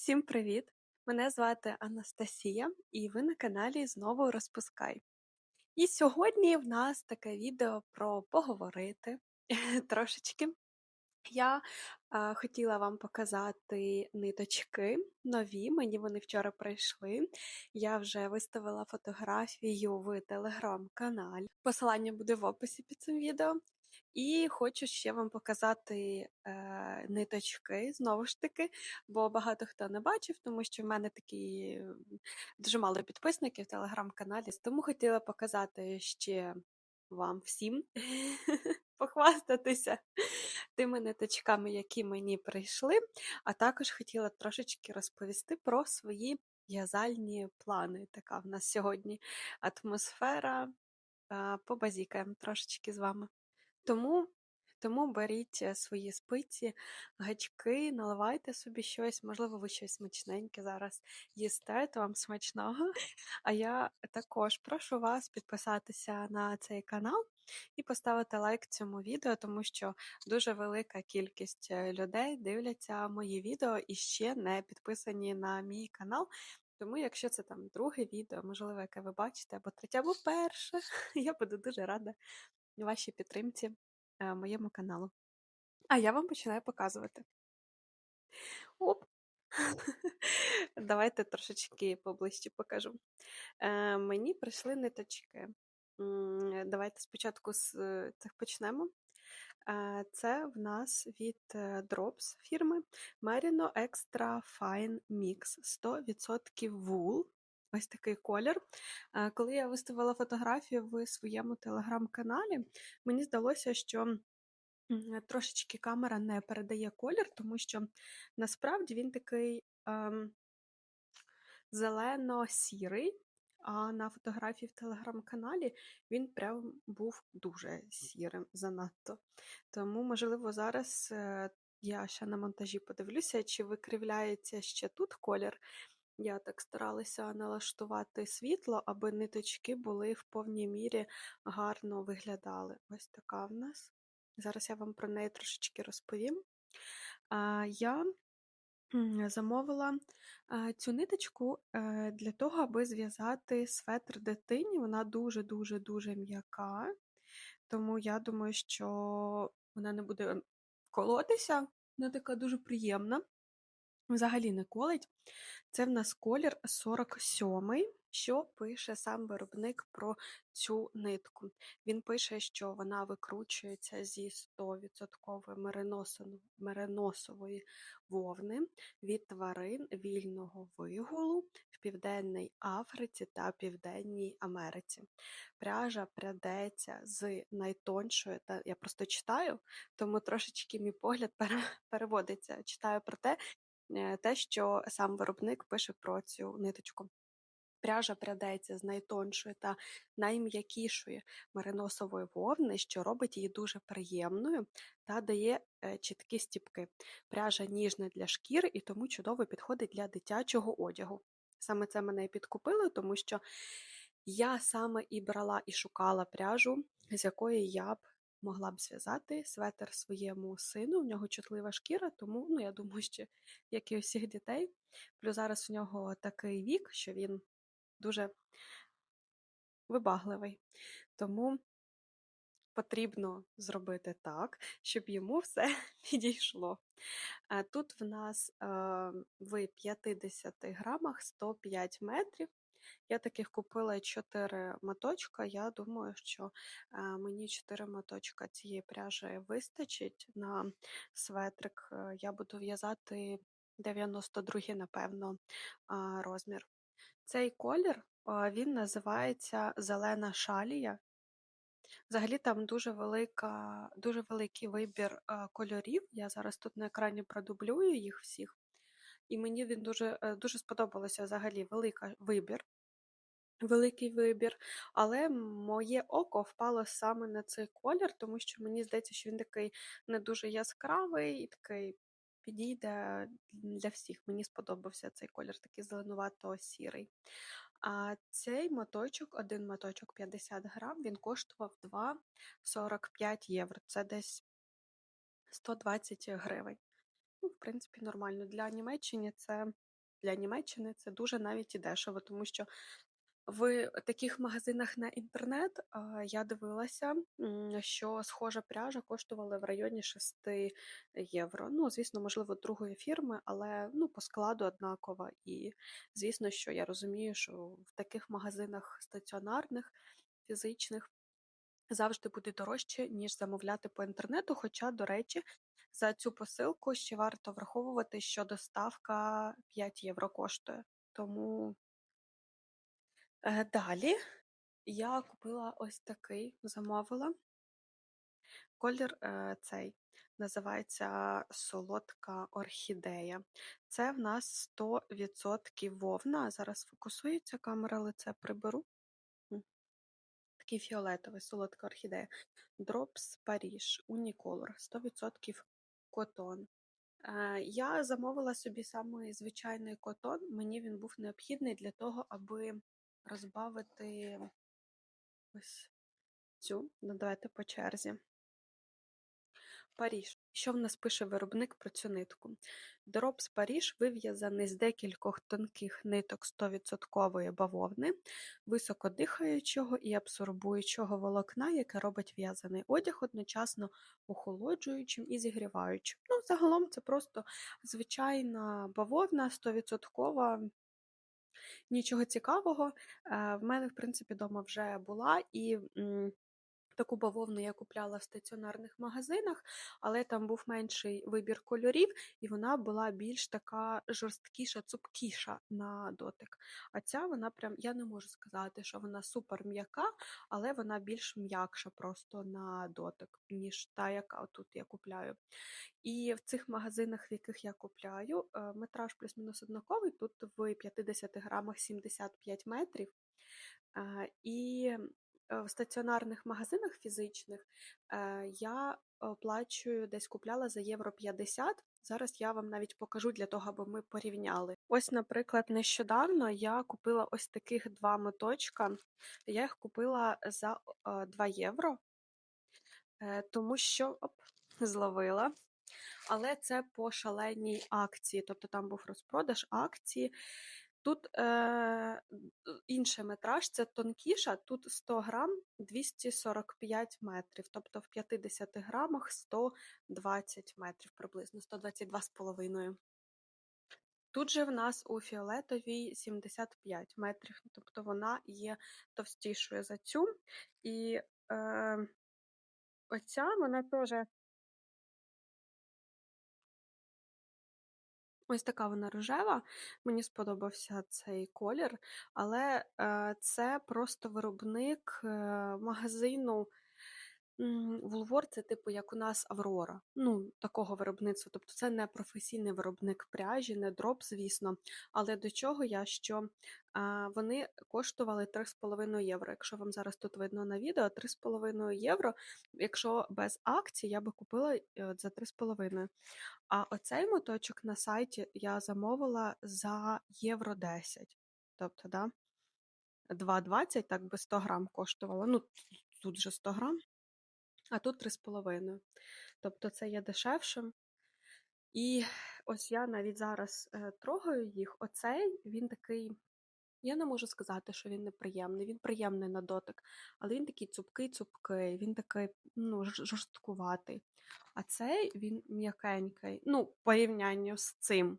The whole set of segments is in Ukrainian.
Всім привіт! Мене звати Анастасія, і ви на каналі знову Розпускай. І сьогодні в нас таке відео про поговорити трошечки. Я а, хотіла вам показати ниточки нові. Мені вони вчора прийшли. Я вже виставила фотографію в телеграм-каналі. Посилання буде в описі під цим відео. І хочу ще вам показати е, ниточки, знову ж таки, бо багато хто не бачив, тому що в мене такі дуже мало підписників в телеграм-каналі, тому хотіла показати ще вам всім похвастатися тими ниточками, які мені прийшли, а також хотіла трошечки розповісти про свої в'язальні плани. Така в нас сьогодні атмосфера. е, Побазікаємо трошечки з вами. Тому, тому беріть е, свої спиці, гачки, наливайте собі щось, можливо, ви щось смачненьке зараз їсте, то вам смачного. А я також прошу вас підписатися на цей канал і поставити лайк цьому відео, тому що дуже велика кількість е, людей дивляться мої відео і ще не підписані на мій канал. Тому, якщо це там друге відео, можливо, яке ви бачите, або третє, або перше, я буду дуже рада вашій підтримці е, моєму каналу. А я вам починаю показувати. Оп! Давайте трошечки поближче покажу. Е, Мені прийшли ниточки. Давайте спочатку з цих почнемо. Е, Це в нас від е, Drops фірми Merino Extra Fine Mix 100% wool. Ось такий колір. Е, Коли я виставила фотографію в своєму телеграм-каналі, мені здалося, що трошечки камера не передає колір, тому що насправді він такий ем, зелено-сірий, а на фотографії в телеграм-каналі він прям був дуже сірим занадто. Тому, можливо, зараз е, я ще на монтажі подивлюся, чи викривляється ще тут колір. Я так старалася налаштувати світло, аби ниточки були в повній мірі гарно виглядали. Ось така в нас. Зараз я вам про неї трошечки розповім. Я замовила цю ниточку е, для того, аби зв'язати светр дитині. Вона дуже-дуже дуже м'яка, тому я думаю, що вона не буде колотися. Вона така дуже приємна. Взагалі не колить. Це в нас колір 47-й. Що пише сам виробник про цю нитку? Він пише, що вона викручується зі 100% мериносону- мериносової вовни від тварин вільного вигулу в Південній Африці та Південній Америці. Пряжа прядеться з найтоншої, та я просто читаю, тому трошечки мій погляд переводиться. Читаю про те, те, що сам виробник пише про цю ниточку. Пряжа прядеться з найтоншої та найм'якішої мериносової вовни, що робить її дуже приємною та дає чіткі стіпки. Пряжа ніжна для шкіри і тому чудово підходить для дитячого одягу. Саме це мене і підкупило, тому що я саме і брала і шукала пряжу, з якої я б могла б зв'язати светр своєму сину. В нього чутлива шкіра, тому ну, я думаю, що як і у всіх дітей. Плюс зараз в нього такий вік, що він дуже вибагливий. Тому потрібно зробити так, щоб йому все підійшло. Тут в нас е, в 50 грамах 105 метрів. Я таких купила 4 моточка. Я думаю, що мені 4 моточка цієї пряжі вистачить на светрик. Е, Я буду в'язати 92, напевно, розмір. Цей колір він називається зелена шалія. Взагалі там дуже велика, дуже великий вибір кольорів. Я зараз тут на екрані продублюю їх всіх, і мені він дуже, е, дуже сподобалося взагалі велика вибір. Великий вибір, але моє око впало саме на цей колір, тому що мені здається, що він такий не дуже яскравий і такий підійде для всіх. Мені сподобався цей колір, такий зеленувато-сірий. А цей моточок, один моточок 50 грам, він коштував 2,45 євро. Це десь 120 гривень. Принципі, нормально. Для Німеччини це для Німеччини це дуже навіть і дешево, тому що в таких магазинах на інтернет я дивилася, що схожа пряжа коштувала в районі 6 євро. Ну, звісно, можливо, другої фірми, але ну, по складу однакова. І звісно, що я розумію, що в таких магазинах стаціонарних, фізичних завжди буде дорожче, ніж замовляти по інтернету. Хоча, до речі, за цю посилку ще варто враховувати, що доставка 5 євро коштує. Тому е, далі я купила ось такий, замовила. Колір е, цей називається солодка орхідея. Це в нас 100% вовна. Зараз фокусується камера, але це приберу. Такий фіолетовий, солодка орхідея. Drops Паріж, Unicolor, 100% котон. Я замовила собі самий звичайний котон. Мені він був необхідний для того, аби розбавити ось цю. Ну, давайте по черзі. Паріж. Що в нас пише виробник про цю нитку? Дроп з Паріж вив'язаний з декількох тонких ниток 100% бавовни, високодихаючого і абсорбуючого волокна, яке робить в'язаний одяг одночасно охолоджуючим і зігріваючим. Ну, загалом це просто звичайна бавовна 100%. Нічого цікавого. Е, В мене, в принципі, вдома вже була і. Таку бавовну я купляла в стаціонарних магазинах, але там був менший вибір кольорів, і вона була більш така жорсткіша, цупкіша на дотик. А ця вона прям, я не можу сказати, що вона супер м'яка, але вона більш м'якша просто на дотик, ніж та, яка тут я купляю. І в цих магазинах, в яких я купляю, е, метраж плюс-мінус однаковий, тут в 50 грамах 75 метрів. Е, І в стаціонарних магазинах фізичних е, я оплачую, десь купляла за євро 50. Зараз я вам навіть покажу для того, аби ми порівняли. Ось, наприклад, нещодавно я купила ось таких два моточка. Я їх купила за е, 2 євро, е, тому що оп, зловила. Але це по шаленій акції, тобто там був розпродаж акції. Тут е, інший метраж, це тонкіша, тут 100 грам 245 метрів, тобто в 50 грамах 120 метрів приблизно, 122,5. Тут же в нас у фіолетовій 75 метрів, тобто вона є товстішою за цю. І е, оця вона теж Ось така вона рожева. Мені сподобався цей колір, але е, це просто виробник е, магазину. Вулвор це типу як у нас Аврора. Ну, такого виробництва. Тобто це не професійний виробник пряжі, не дроп, звісно. Але до чого я що а, вони коштували 3,5 євро. Якщо вам зараз тут видно на відео, 3,5 євро. Якщо без акції, я би купила е, за 3,5. А оцей моточок на сайті я замовила за євро 10. Тобто, да, 2,20, так би 100 грам коштувало. Ну, тут же 100 грам, а тут 3,5. Тобто це є дешевшим. І ось я навіть зараз е, трогаю їх. Оцей він такий. Я не можу сказати, що він неприємний. Він приємний на дотик, але він такий цупкий-цупкий, він такий ну, жорсткуватий. А цей він м'якенький. Ну, в порівнянні з цим.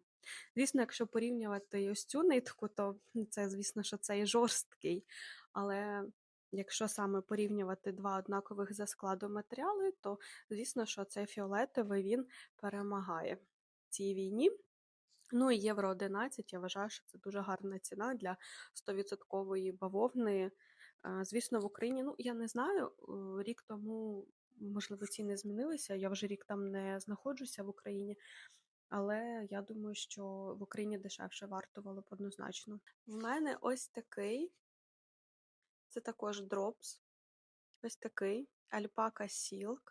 Звісно, якщо порівнювати ось цю нитку, то це, звісно, що цей жорсткий. Але якщо саме порівнювати два однакових за складом матеріали, то звісно, що цей фіолетовий він перемагає в цій війні. Ну і євро 11, я вважаю, що це дуже гарна ціна для 100% бавовни. Е, Звісно, в Україні, ну я не знаю, е, рік тому, можливо, ціни змінилися. Я вже рік там не знаходжуся в Україні, але я думаю, що в Україні дешевше вартувало б однозначно. В мене ось такий, це також дропс, ось такий Альпака Silk.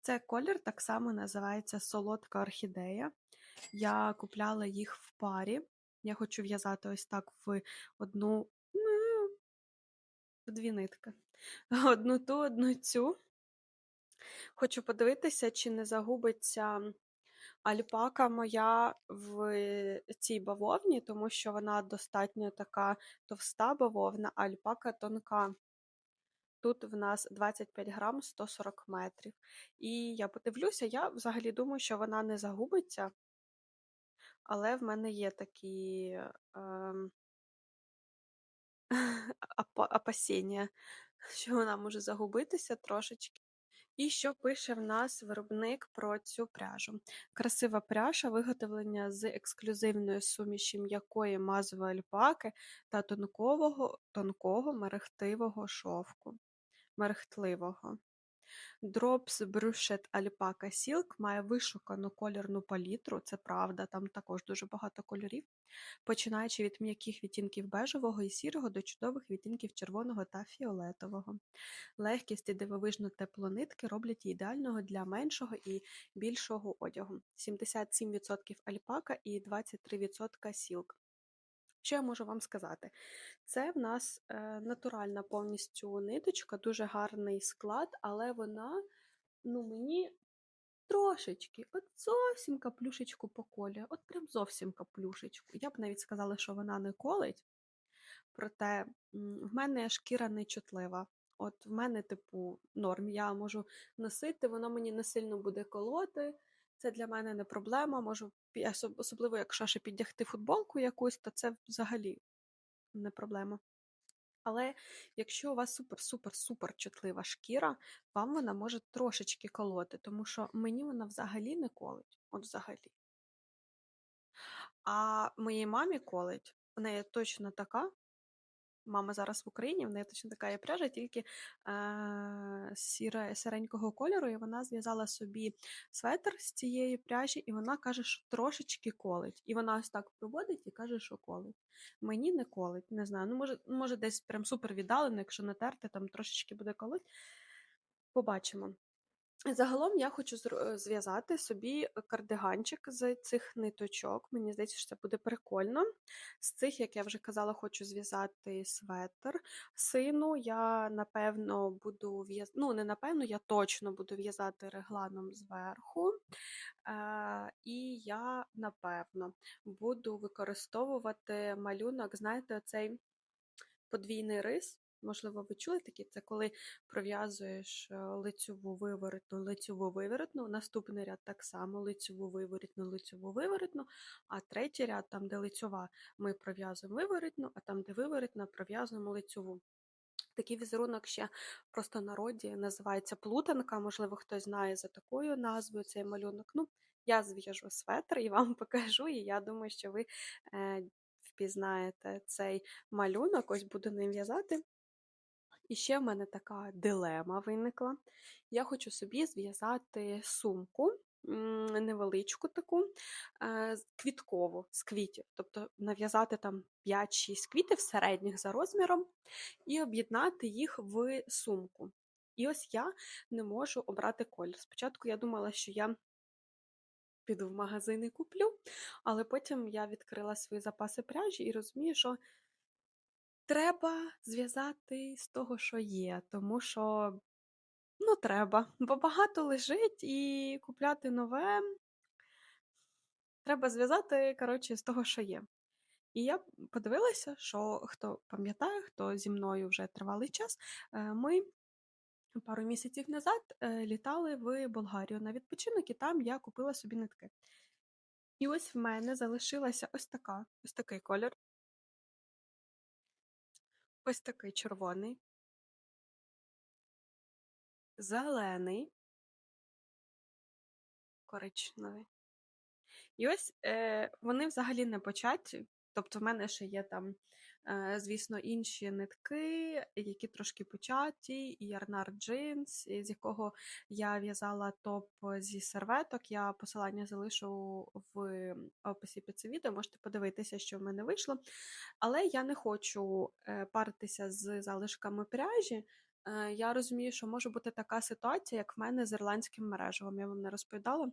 Це колір так само називається солодка орхідея. Я купляла їх в парі. Я хочу в'язати ось так в одну, ну, в дві нитки. Одну ту, одну цю. Хочу подивитися, чи не загубиться Альпака моя в цій бавовні, тому що вона достатньо така товста бавовна, а альпака тонка. Тут в нас 25 грам 140 метрів. І я подивлюся, я взагалі думаю, що вона не загубиться, але в мене є такі опасіння, що вона може загубитися трошечки. І що пише в нас виробник про цю пряжу? Красива пряжа, виготовлення з ексклюзивної суміші м'якої мазової альпаки та тонкого, тонкого мерехтивого шовку. Мерехтливого. Drops Brushed Alpaca Silk має вишукану кольорну палітру, це правда, там також дуже багато кольорів, починаючи від м'яких відтінків бежевого і сірого до чудових відтінків червоного та фіолетового. Легкість і дивовижну тепло нитки роблять ідеального для меншого і більшого одягу. 77% альпака і 23% сілк. Що я можу вам сказати? Це в нас е, натуральна повністю ниточка, дуже гарний склад, але вона ну, мені трошечки, от зовсім каплюшечку по колі, от прям зовсім каплюшечку. Я б навіть сказала, що вона не колить, проте в мене шкіра не чутлива. От в мене, типу, норм. Я можу носити, воно мені не сильно буде колоти. Це для мене не проблема. Можу, особливо, якщо ще піддягти футболку якусь, то це взагалі не проблема. Але якщо у вас супер-супер-супер чутлива шкіра, вам вона може трошечки колоти, тому що мені вона взагалі не колить. От взагалі. А моїй мамі колить. В неї точно така. Мама зараз в Україні, в неї точно така є пряжа, тільки е, сіре, сіренького кольору, і вона зв'язала собі светр з цієї пряжі, і вона каже, що трошечки колить. І вона ось так проводить і каже, що колить. Мені не колить, не знаю. Ну, може, може десь прям супер віддалено, якщо не терти, там трошечки буде колить. Побачимо. Загалом я хочу е, зв'язати собі кардиганчик з цих ниточок. Мені здається, що це буде прикольно. З цих, як я вже казала, хочу зв'язати светр. Сину я напевно буду в'язати, ну не напевно, я точно буду в'язати регланом зверху. Е, і я напевно буду використовувати малюнок, знаєте, цей подвійний рис. Можливо, ви чули такі, це коли пров'язуєш е, лицьову виворотну, лицьову виворотну, наступний ряд так само лицьову виворотну, лицьову виворотну, а третій ряд, там, де лицьова, ми пров'язуємо виворотну, а там, де виворотна, пров'язуємо лицьову. Такий візерунок ще просто народі називається плутанка, можливо, хтось знає за такою назвою цей малюнок. Ну, я зв'яжу светр і вам покажу, і я думаю, що ви е, впізнаєте цей малюнок, ось буду ним в'язати. І ще в мене така дилема виникла. Я хочу собі зв'язати сумку невеличку таку, е, квіткову з квітів, тобто нав'язати там 5-6 квітів середніх за розміром і об'єднати їх в сумку. І ось я не можу обрати колір. Спочатку я думала, що я піду в магазин і куплю, але потім я відкрила свої запаси пряжі і розумію, що треба зв'язати з того, що є, тому що ну, треба, бо багато лежить і купляти нове. Треба зв'язати, коротше, з того, що є. І я подивилася, що хто пам'ятає, хто зі мною вже тривалий час, е, ми пару місяців назад е, літали в Болгарію на відпочинок, і там я купила собі нитки. І ось в мене залишилася ось така, ось такий колір, ось такий червоний, зелений, коричневий. І ось е, вони взагалі не початі. Тобто, в мене ще є там, звісно, інші нитки, які трошки початі, і Ярнар Джинс, з якого я в'язала топ зі серветок. Я посилання залишу в описі під це відео, можете подивитися, що в мене вийшло. Але я не хочу е, паритися з залишками пряжі. Е, Я розумію, що може бути така ситуація, як в мене з ірландським мережевим. Я вам не розповідала.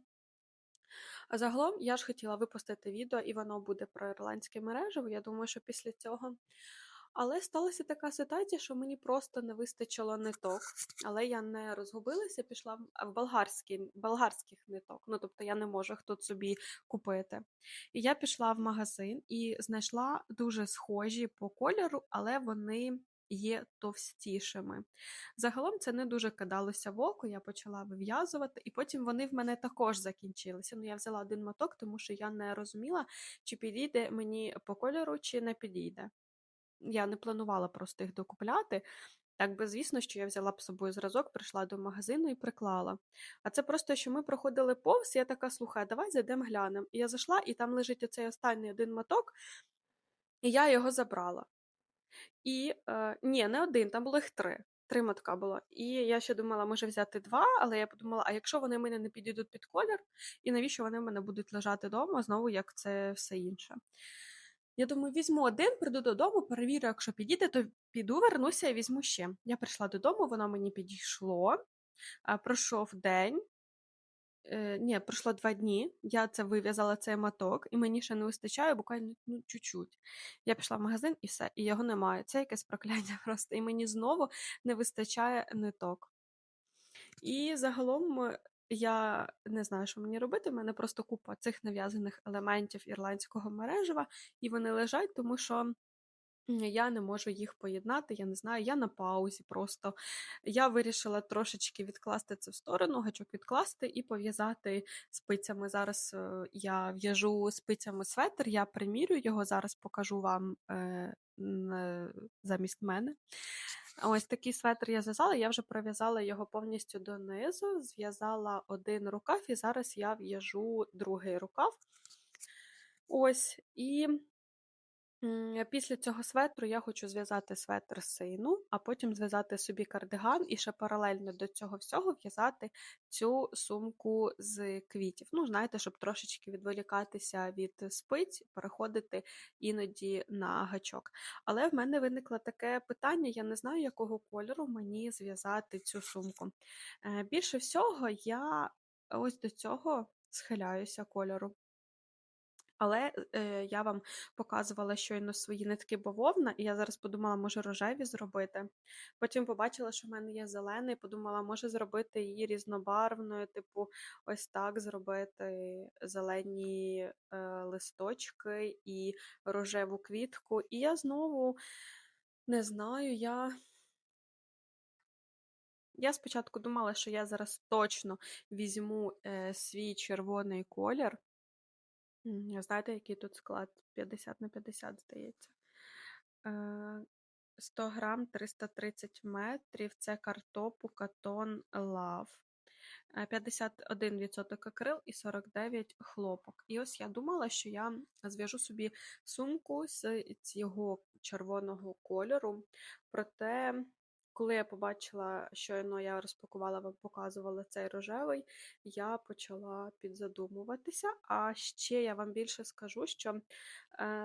А загалом я ж хотіла випустити відео, і воно буде про ірландське мережево. Я думаю, що після цього Але сталася така ситуація, що мені просто не вистачило ниток, але я не розгубилася, пішла в а, болгарський болгарських ниток. Ну, тобто я не можу їх тут собі купити. І я пішла в магазин і знайшла дуже схожі по кольору, але вони є товстішими. Загалом це не дуже кидалося в око, я почала вив'язувати, і потім вони в мене також закінчилися. Ну, я взяла один моток, тому що я не розуміла, чи підійде мені по кольору, чи не підійде. Я не планувала просто їх докупляти. Так би, звісно, що я взяла б з собою зразок, прийшла до магазину і приклала. А це просто, що ми проходили повз, я така, слухай, давай зайдемо глянемо. І я зайшла, і там лежить оцей останній один моток, і я його забрала. І е, ні, не один, там було їх три. Три мотка було. І я ще думала, може взяти два, але я подумала, а якщо вони в мене не підійдуть під колір, і навіщо вони в мене будуть лежати вдома, знову як це все інше. Я думаю, візьму один, прийду додому, перевірю, якщо підійде, то піду, вернуся і візьму ще. Я прийшла додому, воно мені підійшло. Пройшов день. Е, ні, пройшло два дні. Я це вив'язала цей моток, і мені ще не вистачає буквально ну, чуть-чуть. Я пішла в магазин і все, і його немає. Це якесь прокляття просто. І мені знову не вистачає ниток. І загалом я не знаю, що мені робити. У мене просто купа цих нав'язаних елементів ірландського мережева, і вони лежать, тому що. Я не можу їх поєднати, я не знаю, я на паузі просто. Я вирішила трошечки відкласти це в сторону, гачок відкласти і пов'язати спицями. Зараз е, я в'яжу спицями светр, я примірю його, зараз покажу вам е, е, замість мене. Ось такий светр я зв'язала, я вже пров'язала його повністю донизу, зв'язала один рукав, і зараз я в'яжу другий рукав. Ось, і після цього светру я хочу зв'язати светр сину, а потім зв'язати собі кардиган і ще паралельно до цього всього в'язати цю сумку з квітів. Ну, знаєте, щоб трошечки відволікатися від спиць, переходити іноді на гачок. Але в мене виникло таке питання: я не знаю, якого кольору мені зв'язати цю сумку. Е, більше всього, я ось до цього схиляюся кольору. Але е, я вам показувала щойно свої нитки бавовна, і я зараз подумала, може рожеві зробити. Потім побачила, що в мене є зелений, подумала, може зробити її різнобарвною, типу, ось так зробити зелені е, листочки і рожеву квітку. І я знову не знаю, я. Я спочатку думала, що я зараз точно візьму е, свій червоний колір. Знаєте, який тут склад? 50 на 50, здається. 100 е, грам 330 метрів. Це картопу катон лав. 51% акрил і 49 хлопок. І ось я думала, що я зв'яжу собі сумку з цього червоного кольору. Проте коли я побачила, щойно я розпакувала вам, показувала цей рожевий, я почала підзадумуватися. А ще я вам більше скажу, що е,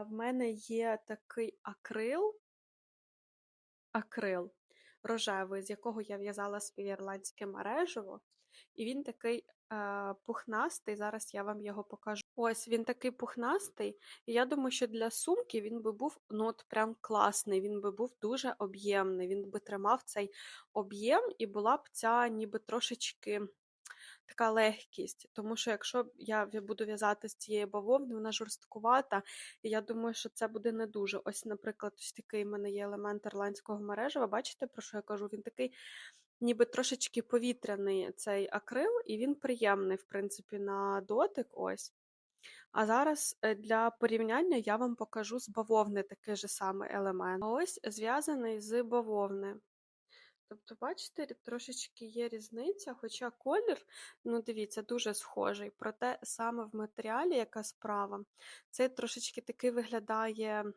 в мене є такий акрил, акрил рожевий, з якого я в'язала своє ірландське мережево, і він такий е, пухнастий. Зараз я вам його покажу. Ось він такий пухнастий, і я думаю, що для сумки він би був ну от прям класний, він би був дуже об'ємний. Він би тримав цей об'єм, і була б ця ніби трошечки така легкість. Тому що якщо я буду в'язати з цієї бавовни, вона жорсткувата, і я думаю, що це буде не дуже. Ось, наприклад, ось такий в мене є елемент ірландського мережева. Бачите, про що я кажу? Він такий ніби трошечки повітряний цей акрил, і він приємний, в принципі, на дотик. ось. А зараз е, для порівняння я вам покажу з бавовни такий же самий елемент. Ось зв'язаний з бавовни. Тобто, бачите, трошечки є різниця, хоча колір, ну дивіться, дуже схожий. Проте саме в матеріалі, яка справа, цей трошечки такий виглядає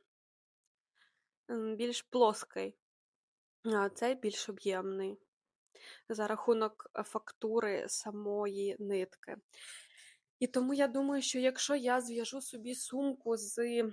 більш плоский, а цей більш об'ємний за рахунок е, фактури самої нитки. І тому я думаю, що якщо я зв'яжу собі сумку з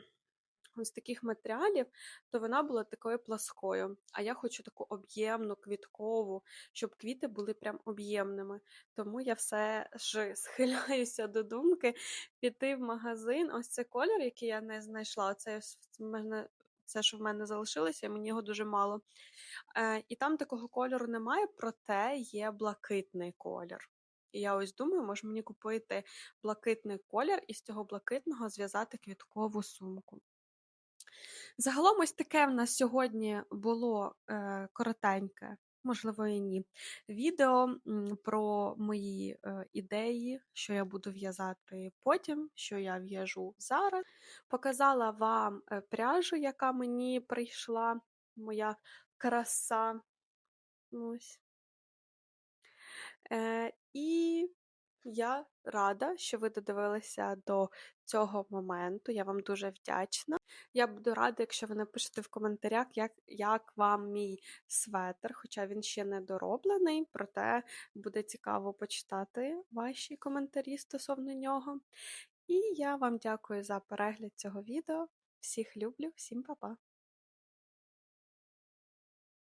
ось таких матеріалів, то вона була такою пласкою. А я хочу таку об'ємну, квіткову, щоб квіти були прям об'ємними. Тому я все ж схиляюся до думки піти в магазин. Ось цей колір, який я не знайшла. Це в мене Все, що в мене залишилося, і мені його дуже мало. Е, і там такого кольору немає, проте є блакитний колір. І я ось думаю, може мені купити блакитний колір і з цього блакитного зв'язати квіткову сумку. Загалом ось таке в нас сьогодні було е, коротеньке, можливо, і ні. Відео про мої е, ідеї, що я буду в'язати потім, що я в'яжу зараз. Показала вам е, пряжу, яка мені прийшла, моя краса. Ось. Е, і я рада, що ви додивилися до цього моменту. Я вам дуже вдячна. Я буду рада, якщо ви напишете в коментарях, як, як вам мій светр, хоча він ще не дороблений, проте буде цікаво почитати ваші коментарі стосовно нього. І я вам дякую за перегляд цього відео. Всіх люблю, всім па-па!